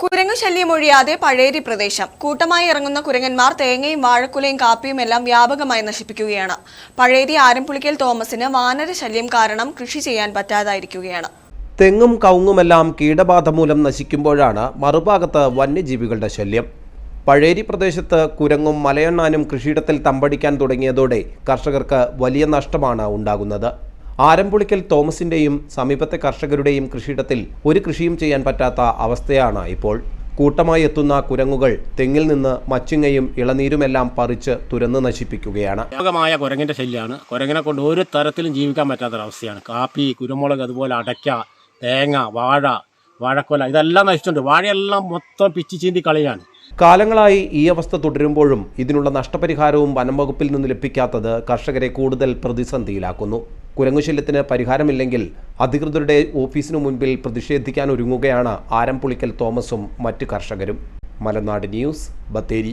കുരങ്ങു ശല്യം ഒഴിയാതെ പഴേരി പ്രദേശം. കൂട്ടമായി ഇറങ്ങുന്ന കുരങ്ങന്മാർ തേങ്ങയും വാഴക്കുലയും കാപ്പിയും എല്ലാം വ്യാപകമായി നശിപ്പിക്കുകയാണ്. പഴേരി ആരംപുളിക്കൽ തോമസിന് വാനര ശല്യം കാരണം കൃഷി ചെയ്യാൻ പറ്റാതായിരിക്കുകയാണ്. തെങ്ങും കവുങ്ങുമെല്ലാം കീടബാധ മൂലം നശിക്കുമ്പോഴാണ് മറുഭാഗത്ത് വന്യജീവികളുടെ ശല്യം. പഴേരി പ്രദേശത്ത് കുരങ്ങും മലയണ്ണാനും കൃഷിയിടത്തിൽ തമ്പടിക്കാൻ തുടങ്ങിയതോടെ കർഷകർക്ക് വലിയ നഷ്ടമാണ് ഉണ്ടാകുന്നത്. ആരംപുളിക്കൽ തോമസിന്റെയും സമീപത്തെ കർഷകരുടെയും കൃഷിയിടത്തിൽ ഒരു കൃഷിയും ചെയ്യാൻ പറ്റാത്ത അവസ്ഥയാണ് ഇപ്പോൾ. കൂട്ടമായി എത്തുന്ന കുരങ്ങുകൾ തെങ്ങിൽ നിന്ന് മച്ചിങ്ങയും ഇളനീരുമെല്ലാം പറിച്ച് തുരന്ന് നശിപ്പിക്കുകയാണ്. വ്യാപകമായ കുരങ്ങിന്റെ ശല്യമാണ് കുരങ്ങിനെ കൊണ്ട് ഒരു തരത്തിലും ജീവിക്കാൻ പറ്റാത്തൊരവസ്ഥയാണ്. കാപ്പി കുരുമുളക് അതുപോലെ അടയ്ക്ക തേങ്ങ വാഴ വാഴക്കൊല ഇതെല്ലാം നശിച്ചിട്ടുണ്ട്. വാഴയെല്ലാം മൊത്തം പിച്ചി ചീന്തി കളയാണ്. കാലങ്ങളായി ഈ അവസ്ഥ തുടരുമ്പോഴും ഇതിനുള്ള നഷ്ടപരിഹാരവും വനം വകുപ്പിൽ നിന്ന് ലഭിക്കാത്തത് കർഷകരെ കൂടുതൽ പ്രതിസന്ധിയിലാക്കുന്നു. കുരങ്ങുശല്യത്തിന് പരിഹാരമില്ലെങ്കിൽ അധികൃതരുടെ ഓഫീസിനു മുൻപിൽ പ്രതിഷേധിക്കാൻ ഒരുങ്ങുകയാണ് ആരംപുളിക്കൽ തോമസും മറ്റ് കർഷകരും. മലനാട് ന്യൂസ് ബത്തേരി.